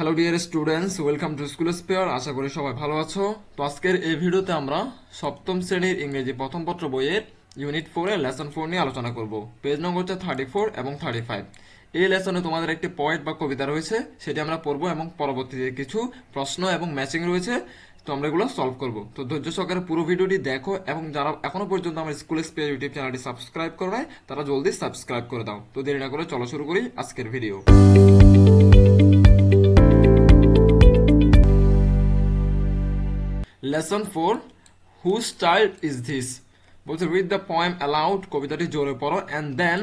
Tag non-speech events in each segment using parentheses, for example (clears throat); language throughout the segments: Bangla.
Hello dear students welcome to school spare আশা করি সবাই ভালো আছো। তো আজকের এই ভিডিওতে আমরা সপ্তম শ্রেণির ইংরেজি প্রথম পত্র বইয়ের ইউনিট ফোরের লেসন ফোর নিয়ে আলোচনা করব। পেজ নম্বর হচ্ছে থার্টি ফোর এবং থার্টি ফাইভ এই লেসনে তোমাদের একটি পয়েন্ট বা কবিতা রয়েছে, সেটি আমরা পড়ব এবং পরবর্তীতে কিছু প্রশ্ন এবং ম্যাচিং রয়েছে, তো আমরা এগুলো সলভ করব। তো ধৈর্য সহকারে পুরো ভিডিওটি দেখো এবং যারা এখনও পর্যন্ত আমার স্কুল স্পেয়ার ইউটিউব চ্যানেলটি সাবস্ক্রাইব করে নাই, তারা জলদি সাবস্ক্রাইব করে দাও। তো দেরি না করে চলো শুরু করি আজকের video lesson four whose child is this বলছে রিড দ্য পয়েম অ্যালাউড কবিতাটি জোরে পড়ো and then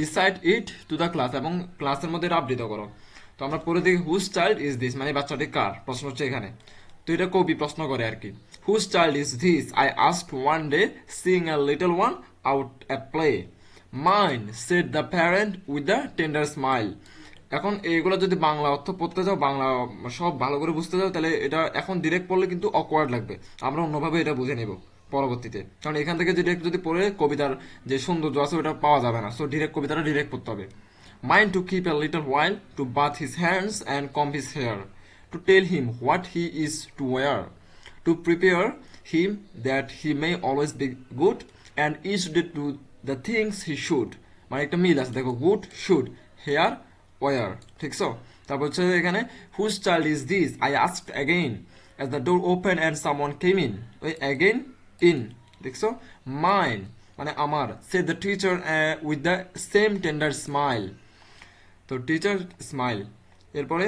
recite it to the class এবং ক্লাসের মধ্যে আবৃত করো। তো আমরা পরে দেখি হুজ চাইল্ড ইজ দিস মানে বাচ্চাটি কার? প্রশ্ন হচ্ছে এখানে। তো এটা কবি প্রশ্ন করে আর কি। Whose child is this I asked one day seeing a little one out at play mind said the parent with the tender smile এখন এইগুলো যদি বাংলা অর্থ পড়তে যাও, বাংলা সব ভালো করে বুঝতে যাও, তাহলে এটা এখন ডিরেক্ট পড়লে কিন্তু অকওয়ার্ড লাগবে। আমরা অন্যভাবে এটা বুঝে নেব পরবর্তীতে। কারণ এখান থেকে ডিরেক্ট যদি পড়ে, কবিতার যে সৌন্দর্য আছে ওটা পাওয়া যাবে না। সো ডিরেক্ট কবিতাটা ডিরেক্ট পড়তে হবে। Mind to keep a little while to bathe his hands and comb his hair to tell him what he is to wear to prepare him that he may always be good and each day to the things he should মানে একটা মিল আছে, দেখো গুড শুড হেয়ার ওয়ার ঠিক সো তারপর হচ্ছে এখানে whose child is this I asked again as the door open and someone came in ওই অ্যাগেইন ইন দেখছ মাইন মানে আমার। Said the teacher with the same tender smile তো টিচার স্মাইল এরপরে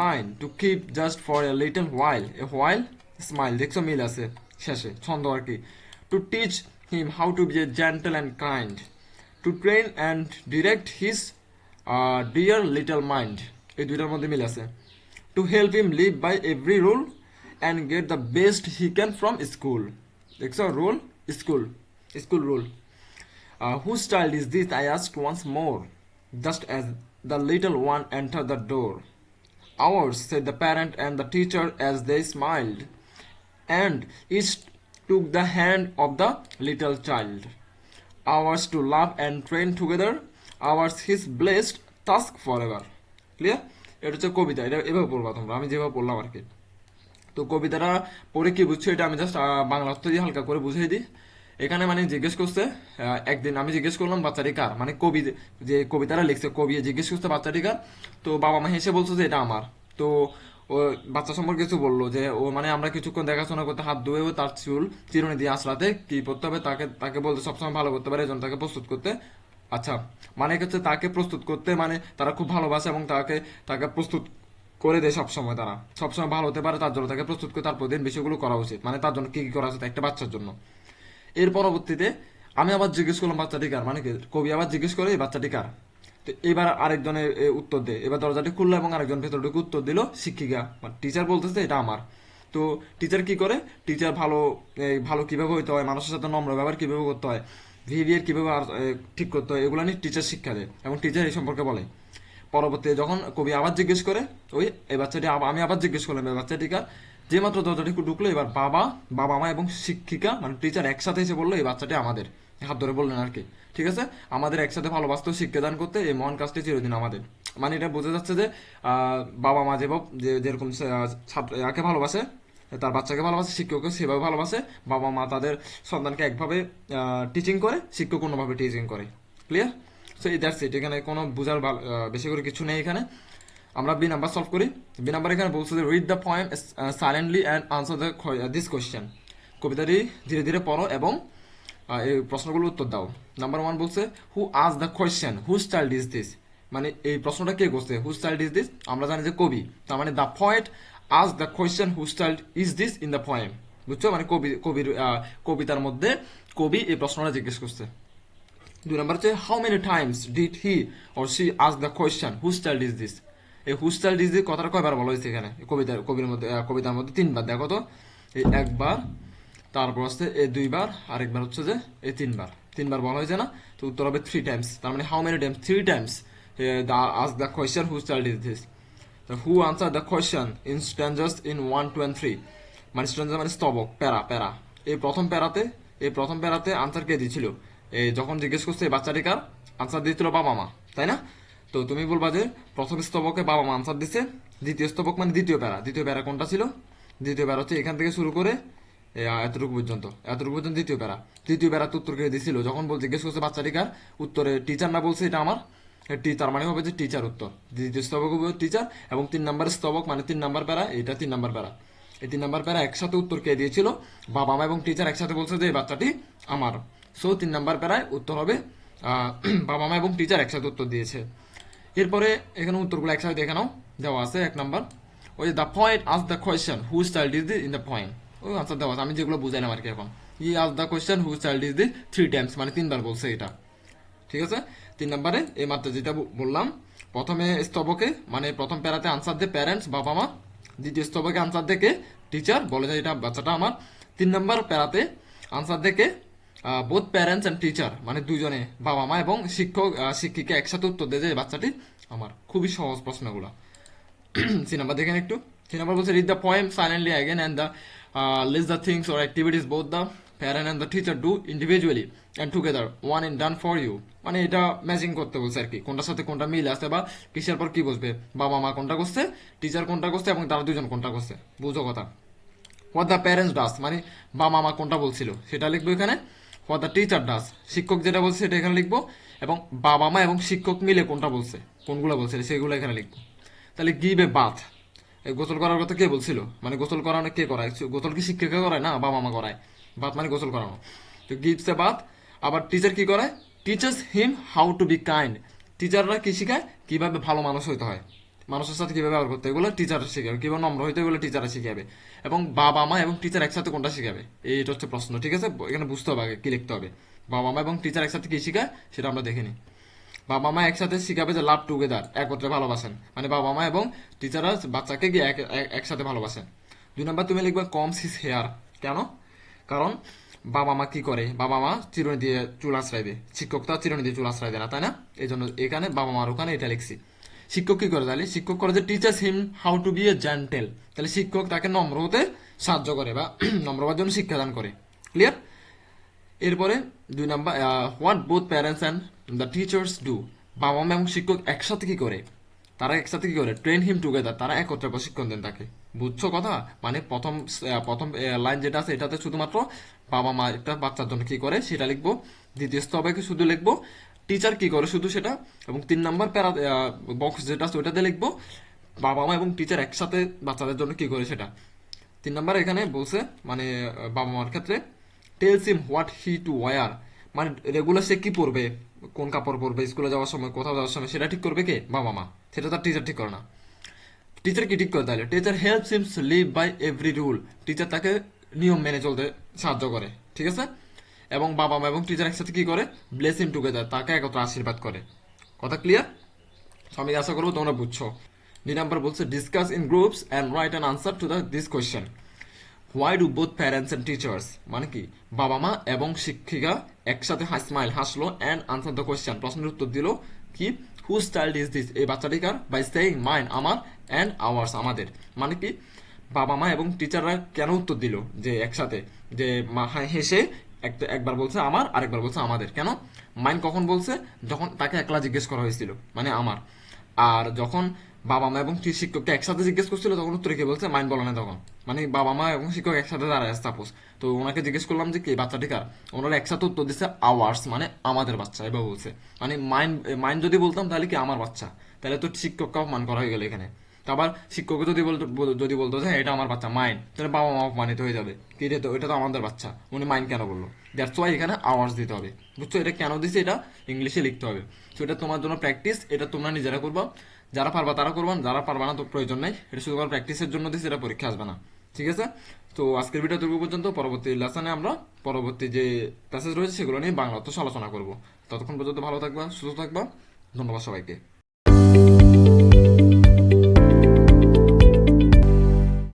mind to keep just for a little while a while smile দেখছ মিল আছে। শেষে। ছন্দ আর কি। To teach him how to be a gentle and kind to train and direct his dear little mind এই দুইটার মধ্যে মিল আছে to help him live by every rule and get the best he can from school দেখছ rule school school rule Uh, whose child is this? I asked once more, just as the little one entered the door. Ours, said the parent and the teacher as they smiled, and each took the hand of the little child. Ours to love and train together, ours his blessed task forever. Clear? এটা হচ্ছে কবিতা, এটা এভাবে পড়বা তোমরা, আমি যেভাবে পড়লাম আর কি তো কবিতাটা পড়ে কি বুঝছ, এটা আমি জাস্ট বাংলা অর্থ দিয়ে হালকা করে বুঝিয়ে দিই। এখানে মানে জিজ্ঞেস করছে একদিন আমি জিজ্ঞেস করলাম, বাচ্চাটি কার? মানে কবি যে কবিতাটা লিখছে, কবি জিজ্ঞেস করছে বাচ্চাটি কার? তো বাবা মা হেসে বলছে যে এটা আমার। তো ও বাচ্চা সম্পর্কে কিছু বলল যে, ও মানে আমরা কিছুক্ষণ দেখাশোনা করতে হাত ধুয়ে তার চুল চিরুনি দিয়ে আসলাতে কি করতে হবে, তাকে তাকে বলতে সবসময় ভালো করতে পারে, এজন্য তাকে প্রস্তুত করতে আচ্ছা মানে হচ্ছে তাকে প্রস্তুত করতে মানে তারা খুব ভালোবাসে এবং তাকে তাকে প্রস্তুত করে দেয় সবসময় তারা। সবসময় ভালো হতে পারে তার জন্য তাকে প্রস্তুত করে তার প্রতিদিন বিষয়গুলো করা উচিত। মানে তার জন্য কি কি করা উচিত একটা বাচ্চার জন্য। এর পরবর্তীতে আমি আবার জিজ্ঞেস করলাম বাচ্চাটি কার? মানে কবি আবার জিজ্ঞেস করে এই বাচ্চাটি কার? তো এবার আরেকজনের এ, উত্তর দেয়। এবার দরজাটি খুললো এবং আরেকজন ভেতর ঢুকে উত্তর দিল শিক্ষিকা টিচার বলতেছে এটা আমার। তো টিচার কি করে? টিচার ভালো ভালো কীভাবে হইতে হয়? মানুষের সাথে নম্র ব্যবহার কীভাবে করতে হয়? বিহেভিয়ার কীভাবে আর, ঠিক করতে হয় এগুলো নিয়ে টিচার শিক্ষা দেয় এবং টিচার এই সম্পর্কে বলে। পরবর্তীতে যখন কবি আবার জিজ্ঞেস করে ওই এই বাচ্চাটি আমি আবার জিজ্ঞেস করলাম এই বাচ্চাটিকে যে মাত্র দরজাটি ঢুকলো এবার বাবা বাবা মা এবং শিক্ষিকা মানে টিচার একসাথে এসে বলল এই বাচ্চাটি আমাদের। হাত ধরে বললেন আর কি। ঠিক আছে? আমাদের একসাথে ভালোবাসতে শিক্ষাদান করতে এই মহান কাজটি চিরদিন আমাদের। মানে এটা বোঝা যাচ্ছে যে বাবা মা যেভাবে যেরকম ছাত্র একে ভালোবাসে তার বাচ্চাকে ভালোবাসে, শিক্ষককে সেভাবে ভালোবাসে বাবা মা তাদের সন্তানকে একভাবে টিচিং করে, শিক্ষক অন্যভাবে টিচিং করে। ক্লিয়ার সো এই দ্যাটস ইট এখানে কোনো বোঝার বেশি করে কিছু নেই এখানে। আমরা বি নাম্বার সলভ করি। বি নাম্বার এখানে বলছে যে read the poem silently and answer the this question কবিতাটি ধীরে ধীরে পড়ো এবং এই প্রশ্নগুলোর উত্তর দাও। নাম্বার ওয়ান বলছে হু আজ the question who child is this মানে এই প্রশ্নটা কে করছে? হু চাইল্ড ইজ দিস আমরা জানি যে কবি। তার মানে দ্য পয়েন্ট আজ the question whose child is this in the poem বুঝছ? মানে কবি, কবির কবিতার মধ্যে কবি এই প্রশ্নটা জিজ্ঞেস করছে। দুই নম্বর হচ্ছে how many times did he or she ask the question who child is this এই হুজ চাইল্ড ইজ দিস কথাটা কয়বার বলা হয়েছে এখানে? কবিতার, কবির মধ্যে কবিতার মধ্যে তিনবার, দেখো তো। এই একবার, তারপর হচ্ছে এই দুইবার, আরেকবার হচ্ছে যে এই তিনবার। তিনবার বলা হয়েছে না? তো উত্তর হবে থ্রি টাইমস তার মানে how many times three times the us the question whose child is this who answer the question in stanzas in one two and three মানে স্ট্যান্ডার মানে স্তবক, প্যারা প্যারা। এই প্রথম প্যারাতে, এই প্রথম প্যারাতে আনসার কে দিয়েছিল এই যখন জিজ্ঞেস করছে এই বাচ্চাটি কার আনসার দিয়েছিল বাবা মা, তাই না? তো তুমি বলবা যে প্রথম স্তবকে বাবা মা আনসার দিছে, দ্বিতীয় স্তবক মানে দ্বিতীয় প্যারা। দ্বিতীয় প্যারা কোনটা ছিল? দ্বিতীয় প্যারা হচ্ছে এখান থেকে শুরু করে এতটুকু পর্যন্ত এতটুকু পর্যন্ত দ্বিতীয় প্যারা। দ্বিতীয় প্যারা তো উত্তর করে দিছিল? যখন বল জিজ্ঞেস করছে বাচ্চাটিকার, উত্তরে টিচার না বলছে, এটা আমার? টিচার মানে হবে যে টিচার উত্তর। দ্বিতীয় স্তবক হবে টিচার এবং তিন নাম্বার স্তবক মানে তিন নাম্বার প্যারা এটা তিন নাম্বার প্যারা। এই তিন নাম্বার প্যারা একসাথে উত্তর কে দিয়েছিল? বাবা, মা এবং টিচার একসাথে বলছে যে, এই বাচ্চাটি আমার। সো তিন নাম্বার প্যারায় উত্তর হবে (clears throat) বাবা, মা এবং টিচার একসাথে উত্তর দিয়েছে। এরপরে এখানে উত্তরগুলো একসাথে দেখে নাও। দেওয়া আছে এক নাম্বার ওই the point us the question who child is the in the point ওই আনসার দেওয়া আছে। আমি যেগুলো বুঝাইলাম আর কি এখন। ই আস the question who child is the three times মানে তিনবার বলছে এটা। ঠিক আছে? তিন নম্বরে এই মাত্র যেটা বললাম, প্রথমে স্তবকে মানে প্রথম প্যারাতে আনসার দে প্যারেন্টস বাবা মা। দ্বিতীয় স্তবকে আনসার দেখে টিচার বলে যে এটা বাচ্চাটা আমার। তিন নম্বর প্যারাতে আনসার দেখে বোথ প্যারেন্টস অ্যান্ড টিচার মানে দুজনে, বাবা মা এবং শিক্ষক শিক্ষিকা একসাথে উত্তর দেয় যে বাচ্চাটি আমার। খুবই সহজ প্রশ্নগুলো। সি (clears throat) নাম্বার দেখেন একটু। সি নাম্বার বলছে read the poem silently again and the list the things or activities both the parent and the teacher do individually and together one in done for you মানে এটা ম্যাচিং করতে বলছে আর কি। কোনটার সাথে কোনটা মিল আছে বা কিসের পর কি বসবে? বাবা মা কোনটা করছে টিচার কোনটা করছে এবং তারা দুজন কোনটা করছে? বুঝো কথা। হোয়াট দ্য প্যারেন্টস ডাস মানে বাবা মা কোনটা বলছিল, সেটা লিখব এখানে। হোয়াট দ্য টিচার ডাস শিক্ষক যেটা বলছে সেটা এখানে লিখব। এবং বাবা মা এবং শিক্ষক মিলে কোনটা বলছে, কোনগুলো বলছে, সেগুলো এখানে লিখব। তাহলে গিভ এ বাথ গোসল করার কথা কে বলছিল? মানে গোসল করানো কে করায়? গোসল কি শিক্ষিকা করায় না বাবা মা করায়? বাথ মানে গোসল করানো। তো গিভস এ বাথ আবার টিচার কি করে? Teachers him how to be kind টিচাররা কি শেখায়? কীভাবে ভালো মানুষ হইতে হয়। মানুষের সাথে কীভাবে ব্যবহার করতে এগুলো টিচার শিখাবে। কীভাবে নম্র হইতে এগুলো টিচাররা শিখাবে। এবং বাবা মা এবং টিচার একসাথে কোনটা শিখাবে? এইটা হচ্ছে প্রশ্ন, ঠিক আছে? এখানে বুঝতে হবে আগে, কি লিখতে হবে। বাবা মা এবং টিচার একসাথে কি শিখায়? সেটা আমরা দেখে নিই। বাবা মা একসাথে শিখাবে যে লাভ টুগেদার একত্রে ভালোবাসেন। মানে বাবা মা এবং টিচাররা বাচ্চাকে গিয়ে এক- এক- একসাথে ভালোবাসেন। দুই নম্বর, তুমি লিখবে কমস হিস হেয়ার কেন? কারণ বাবা মা কি করে? বাবা মা চিরুনি দিয়ে চুল আশ্রয় দেয় শিক্ষক তো চিরুনি দিয়ে চুল আশ্রয় দেয় না, তাই না? এই জন্য এখানে বাবা মার ওখানে এটা লিখছি। শিক্ষক কি করে তাহলে? শিক্ষক করে যে teachers him how to be a gentle তাহলে শিক্ষক তাকে নম্র হতে সাহায্য করে বা (clears throat) নম্র হওয়ার জন্য শিক্ষাদান করে। ক্লিয়ার এরপরে দুই number what both parents and the teachers do বাবা মা এবং শিক্ষক একসাথে কি করে? তারা একসাথে কি করে? ট্রেন হিম টুগেদার তারা একত্রে প্রশিক্ষণ দেন তাকে। বুঝছ কথা? মানে প্রথম প্রথম লাইন যেটা আছে, এটাতে শুধুমাত্র বাবা মা একটা বাচ্চার জন্য কি করে, সেটা লিখব। দ্বিতীয় স্তবে শুধু লিখব? টিচার কি করে শুধু সেটা? এবং তিন নাম্বার প্যারা বক্স যেটা আছে ওইটাতে লিখব। বাবা মা এবং টিচার একসাথে বাচ্চাদের জন্য কি করে সেটা? তিন নাম্বার এখানে বলছে মানে বাবা মার ক্ষেত্রে tells him what he to wear মানে রেগুলার সে কি পরবে? কোন কাপড় পরবে? স্কুলে যাওয়ার সময়, কোথাও যাওয়ার সময়, সেটা ঠিক করবে কে? বাবা মা। সেটা তার টিচার ঠিক করে না। টিচার কি ঠিক করে তাহলে। Teacher helps him live by every rule teacher তাকে নিয়ম মেনে চলতে সাহায্য করে, ঠিক আছে? এবং বাবা মা এবং টিচার একসাথে কি করে? ব্লেসিং টুগেদার তাকে একত্র আশীর্বাদ করে। কথা ক্লিয়ার আমি আশা করব তোমরা বুঝছ। দুই নাম্বার বলছে discuss in groups and write an answer to the this question why do both parents and teachers মানে কি? বাবা মা এবং শিক্ষিকা একসাথে স্মাইল হাসলো অ্যান্ড আনসার দ্য কোয়েশ্চেন প্রশ্নের উত্তর দিল কি? হু চাইল্ড ইজ দিস এই বাচ্চাটিকার বাই সেইং মাইন আমার অ্যান্ড আওয়ার্স আমাদের। মানে কি, বাবা মা এবং টিচাররা কেন উত্তর দিল যে একসাথে? যে মা হেসে একবার বলছে আমার, আরেকবার বলছে আমাদের। কেন? মাইন কখন বলছে? যখন তাকে একলা জিজ্ঞেস করা হয়েছিল মানে আমার। আর যখন বাবা মা এবং শিক্ষককে একসাথে জিজ্ঞেস করছিল, তখন উত্তরে কে বলছে? মাইন বলে না তখন। মানে বাবা মা এবং শিক্ষক একসাথে দাঁড়ায় সাপোজ। তো ওনাকে জিজ্ঞেস করলাম যে, কি বাচ্চাটি কার? ওনারা একসাথে উত্তর দিচ্ছে আওয়ার্স মানে আমাদের বাচ্চা এবার বলছে। মানে মাইন মাইন যদি বলতাম, তাহলে কি আমার বাচ্চা? তাহলে তো শিক্ষককে অপমান করা হয়ে গেল এখানে। আবার শিক্ষককে যদি বলতো যদি বলতো যে হ্যাঁ, এটা আমার বাচ্চা মাইন তাহলে বাবা মা অপমানিত হয়ে যাবে। কি তো এটা তো আমাদের বাচ্চা। উনি মাইন কেন বলল দ্যাটস ওয়াই এখানে আওয়ার্স দিতে হবে। বুঝছ? এটা কেন দিছে? এটা ইংলিশে লিখতে হবে। তো এটা তোমার জন্য প্র্যাকটিস এটা তোমরা নিজেরা করবা। যারা পারবা তারা করবা যারা পারবা না তো প্রয়োজন নেই। এটা শুধু প্র্যাকটিসের জন্য দিচ্ছে এটা পরীক্ষা আসবে না। ঠিক আছে? তো আজকের ভিডিও দুর্গ পর্যন্ত। পরবর্তী লেসনে আমরা পরবর্তী যে প্যাসেজ রয়েছে সেগুলো নিয়ে বাংলা অর্থ আলোচনা করব। ততক্ষণ পর্যন্ত ভালো থাকবা সুস্থ থাকবা। ধন্যবাদ সবাইকে।